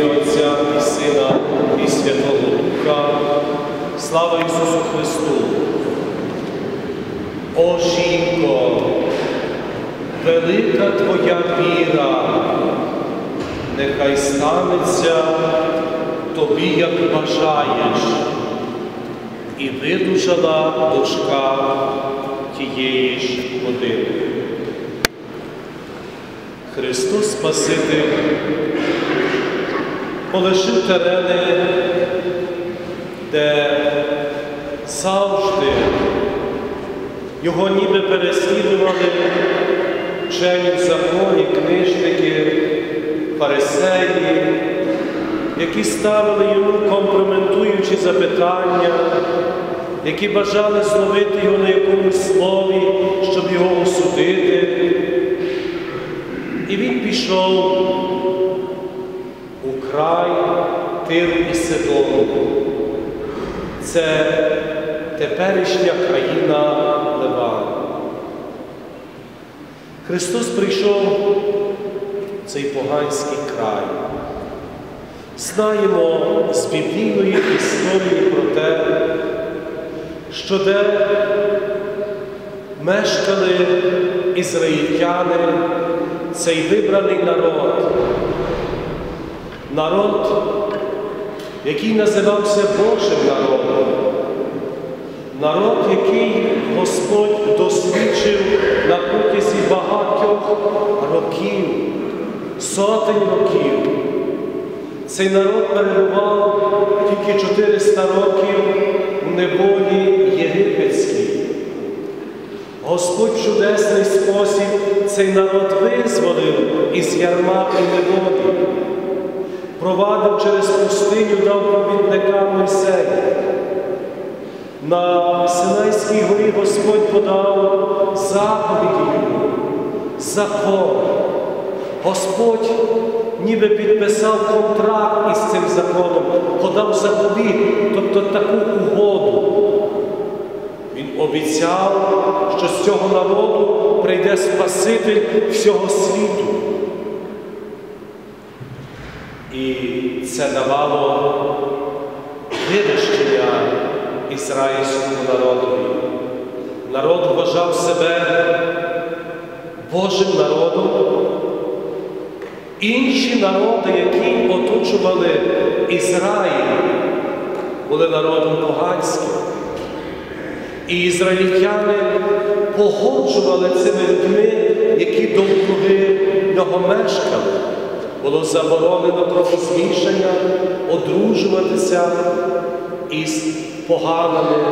Отця і Сина і Святого Духа. Слава Ісусу Христу! О жінко, велика Твоя віра, нехай станеться тобі, як бажаєш, і видужала дочка тієї ж години. Христос Спаситель полишив терени, де завжди його ніби переслідували вчені законі, книжники, фарисеї, які ставили йому компрометуючі запитання, які бажали зловити його на якомусь слові, щоб його осудити. І він пішов край Тиру і Сидону. Це теперішня країна Ливан. Христос прийшов в цей поганський край. Знаємо з біблійної історії про те, що де мешкали ізраїльтяни, цей вибраний народ, народ, який називався Божим народом, народ, який Господь досвідчив на протязі багатьох років, сотень років. Цей народ перебував тільки 400 років у неволі єгипетській. Господь в чудесний спосіб цей народ визволив із ярма і неволі, провадив через пустиню, дав провідника Мойсея. На Синайській горі Господь подав заповіді закон. Господь ніби підписав контракт із цим законом, подав заповіт, тобто таку угоду. Він обіцяв, що з цього народу прийде Спаситель всього світу. І це давало вирощення ізраїльському народові. Народ вважав себе Божим народом. Інші народи, які оточували Ізраїль, були народом поганським. І ізраїльтяни погоджували цими людьми, які довкруги нього мешкали. Було заборонено кровозмішання, одружуватися із поганими,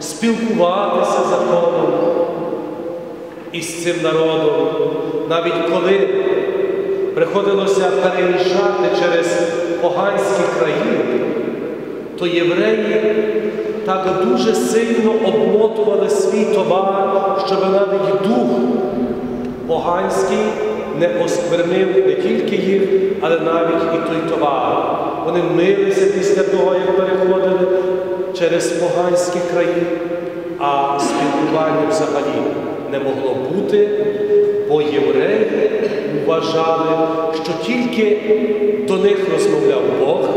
спілкуватися законом із цим народом, навіть коли приходилося переїжджати через поганські країни, то євреї так дуже сильно обмотували свій товар, щоб навіть дух поганський не осквернив не тільки їх, але навіть і той товар. Вони милися після того, як переходили через поганські краї, а спілкування взагалі не могло бути, бо євреї вважали, що тільки до них розмовляв Бог,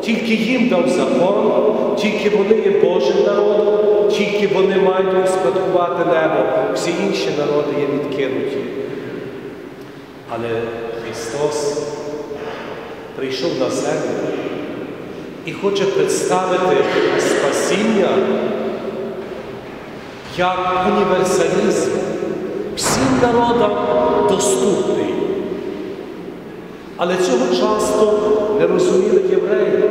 тільки їм дав закон, тільки вони є Божим народом, тільки вони мають успадкувати небо, всі інші народи є відкинуті. Але Христос прийшов на землю і хоче представити спасіння як універсалізм всім народам доступний. Але цього часто не розуміли євреї.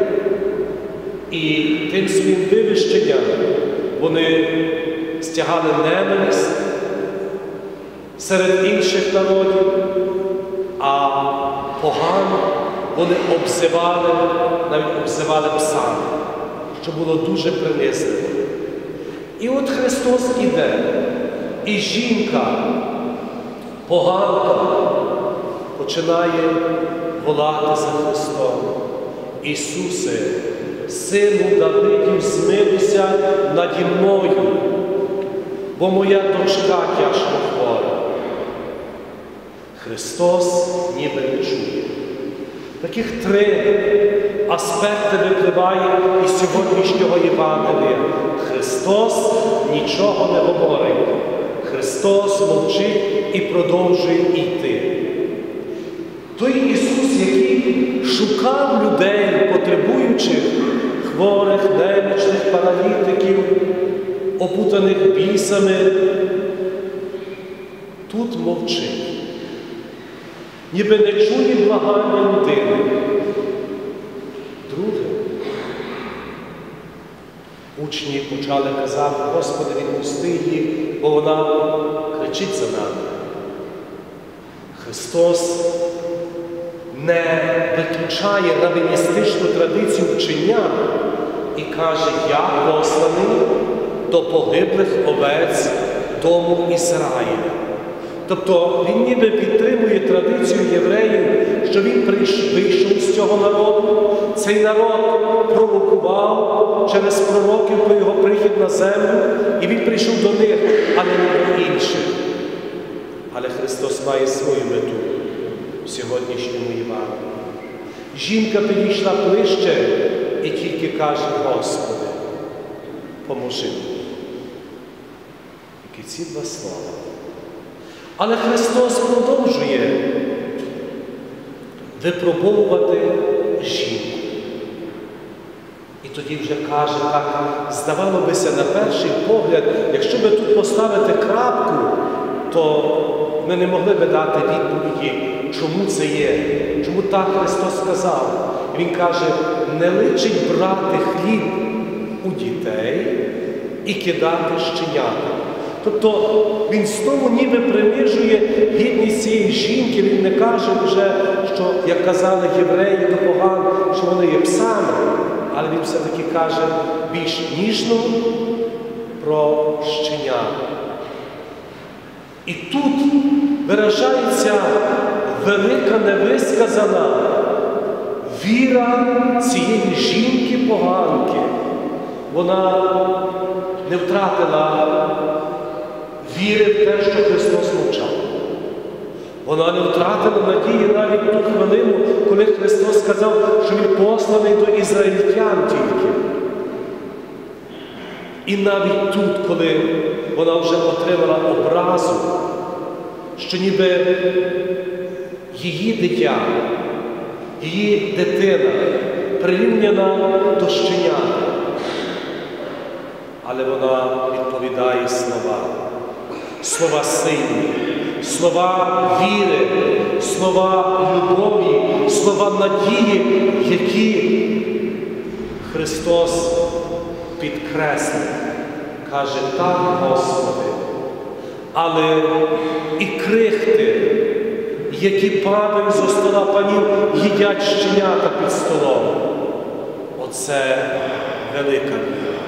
І тим своїм вивищенням вони стягали ненависть серед інших народів, погано вони обзивали, навіть обзивали псами, що було дуже принизливо. І от Христос іде, і жінка, поганка, починає волати за Христом. Ісусе, Сину Давидів, змилися наді мною, бо моя дочка тяжко хвора. Христос ніби не чує. Таких три аспекти випливає із сьогоднішнього Євангелія. Христос нічого не говорить. Христос мовчить і продовжує йти. Той Ісус, який шукав людей, потребуючих, хворих, немічних, паралітиків, опутаних бісами, тут мовчить. Ніби не чує благання людини. Друге, учні почали казати, Господи, відпусти її, бо вона кричить за нами. Христос не виключає равіністичну традицію вчення і каже, я посланий до погиблих овець дому Ізраїля. Тобто він ніби традицію євреїв, що він вийшов з цього народу, цей народ провокував через пророків про його прихід на землю, і він прийшов до них, а не до інших. Але Христос має свою мету в сьогоднішньому Євангелії. Жінка підійшла ближче і тільки каже, Господи, поможи. Які ці два слова. Але Христос продовжує випробовувати жінку. І тоді вже каже, так, здавало бися на перший погляд, якщо би тут поставити крапку, то ми не могли би дати відповіді, чому це є, чому так Христос сказав. Він каже, не личить брати хліб у дітей і кидати щенята. Тобто він знову ніби принижує гідність цієї жінки, він не каже вже, що, як казали євреї до поган, що вони є псами, але він все-таки каже більш ніжно про щенят. І тут виражається велика невисказана віра цієї жінки-поганки. Вона не втратила віри в те, що Христос мовчав. Вона не втратила надії навіть ту хвилину, коли Христос сказав, що Він посланий до ізраїльтян тільки. І навіть тут, коли вона вже отримала образу, що ніби її дитя, її дитина прирівняна до щенята, але вона відповідає слова, слова сильні, слова віри, слова любові, слова надії, які Христос підкреслив, каже, так, Господи, але і крихти, які падають зо стола панів, їдять щенята під столом. Оце велика віра.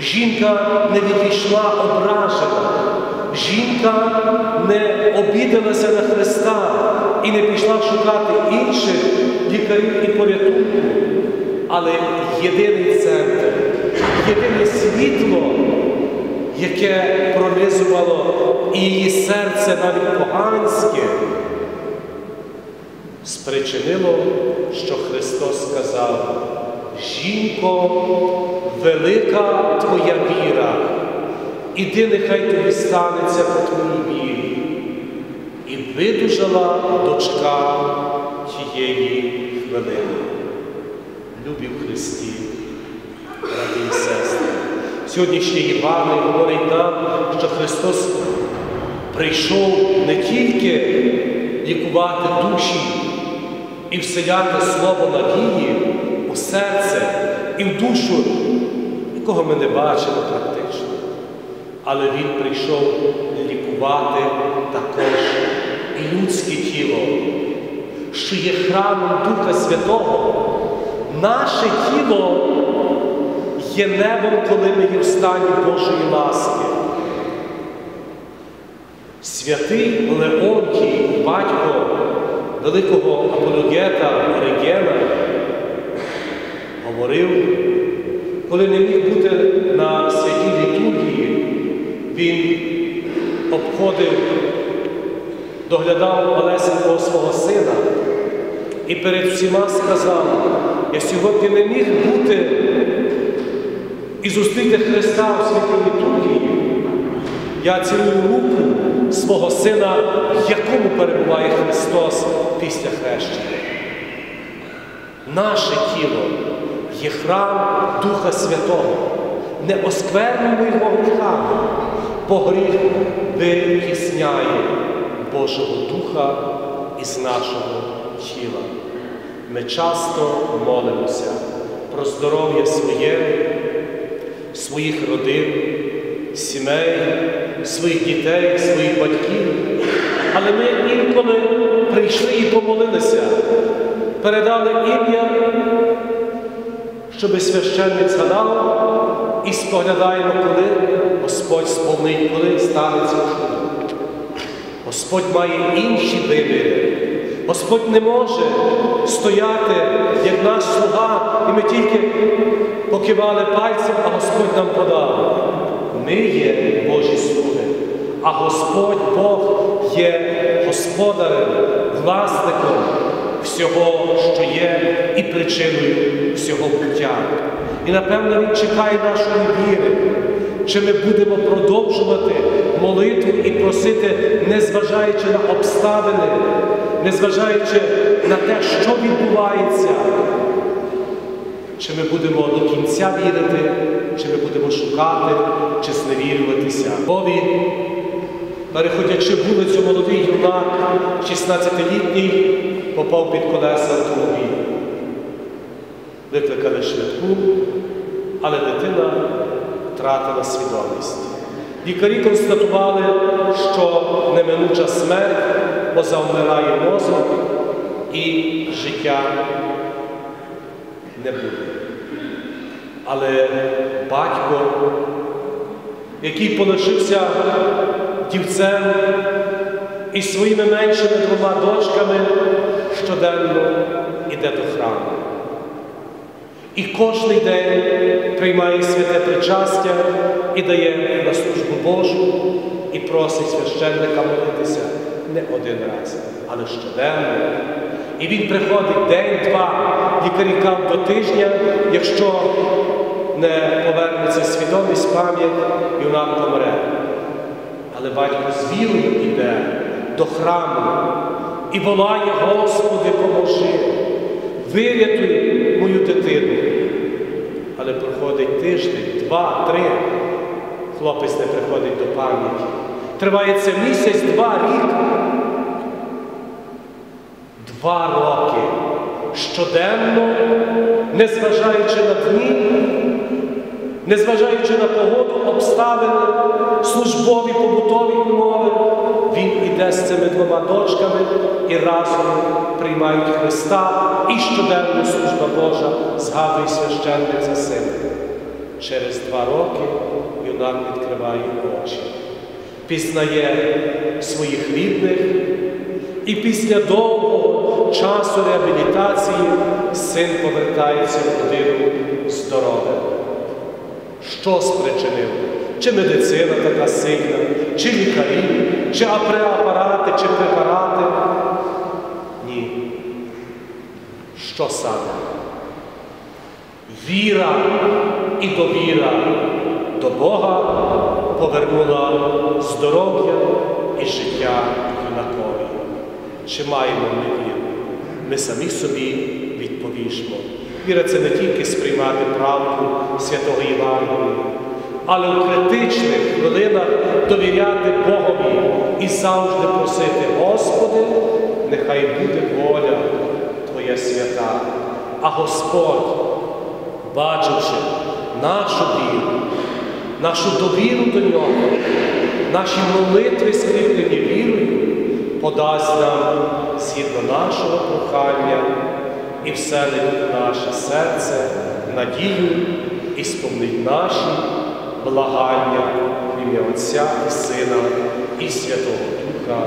Жінка не відійшла ображена, жінка не обідалася на Христа і не пішла шукати інших лікарів і порятунку. Але єдиний центр, єдине світло, яке пронизувало і її серце навіть поганське, спричинило, що Христос сказав, жінко, велика твоя віра, іди, нехай тобі станеться по твоїй вірі. І видужала дочка тієї хвилини. Любі в Христі, брати і сестри. Сьогоднішнє Євангеліє говорить нам, що Христос прийшов не тільки лікувати душі і вселяти слово надії у серце і в душу, якого ми не бачимо. Але Він прийшов лікувати також і людське тіло, що є храмом Духа Святого. Наше тіло є небом, коли ми є в стані Божої ласки. Святий Леонтій, батько великого апологета Регена, говорив, коли не міг бути він обходив, доглядав малесенького свого сина, і перед всіма сказав, я сьогодні не міг бути і зустріти Христа у святій літургії. Я цілую руку свого сина, в якому перебуває Христос після хрещення. Наше тіло є храм Духа Святого. Не осквернимо його гріхами, бо гріх витісняє Божого Духа із нашого тіла. Ми часто молимося про здоров'я своє, своїх родин, сімей, своїх дітей, своїх батьків. Але ми інколи прийшли і помолилися, передали ім'я, щоби священник згадав, і споглядаємо, коли Господь сповнить, коли станеться чудо. Господь має інші виміри. Господь не може стояти, як наш слуга, і ми тільки покивали пальцем, а Господь нам подав. Ми є Божі слуги, а Господь Бог є господарем, власником всього, що є, і причиною всього буття. І напевно Він чекає нашої віри. Чи ми будемо продовжувати молитву і просити, незважаючи на обставини, незважаючи на те, що відбувається, чи ми будемо до кінця вірити, чи ми будемо шукати, чи зневірюватися. Бові, переходячи вулицю, молодий юнак, 16-літній, попав під колеса автомобіля. Викликали швидку, але дитина втратила свідомість. Лікарі констатували, що неминуча смерть, бо завмирає мозок і життя не буде. Але батько, який полишився дівцем і своїми меншими двома дочками, щоденно іде до храму. І кожний день приймає святе причастя і дає на службу Божу і просить священника молитися не один раз, але щоденно. І він приходить день-два, лікарі до тижня, якщо не повернеться свідомість, пам'ять, юнак помре. Але батько з вірою йде до храму і волає, Господи, поможи, вирятуй мою дитину. Але проходить тиждень, два, три. Хлопець не приходить до пам'яті. Тривається місяць, два, рік. Два роки щоденно, незважаючи на дні, незважаючи на погоду, обставини, службові, побутові умови, він іде з цими двома дочками і разом приймають Христа і щоденно служба Божа згадує священник за сина. Через два роки юнак відкриває очі, пізнає своїх рідних, і після довгого часу реабілітації син повертається в родину здоровим. Що спричинив? Чи медицина така сильна, чи лікарі, чи апарати, чи препарати? Що саме? Віра і довіра до Бога повернула здоров'я і життя юнакові. Чи маємо ми віру? Ми самі собі відповіжмо. Віра це не тільки сприймати правду святого Євангелія, але у критичних хвилинах довіряти Богові і завжди просити, Господи, нехай буде воля Твоя свята. А Господь, бачивши нашу віру, нашу довіру до Нього, наші молитви, скріплені вірою, подасть нам згідно нашого прохання і вселить в наше серце надію і сповнить наші благання в ім'я Отця і Сина і Святого Духа.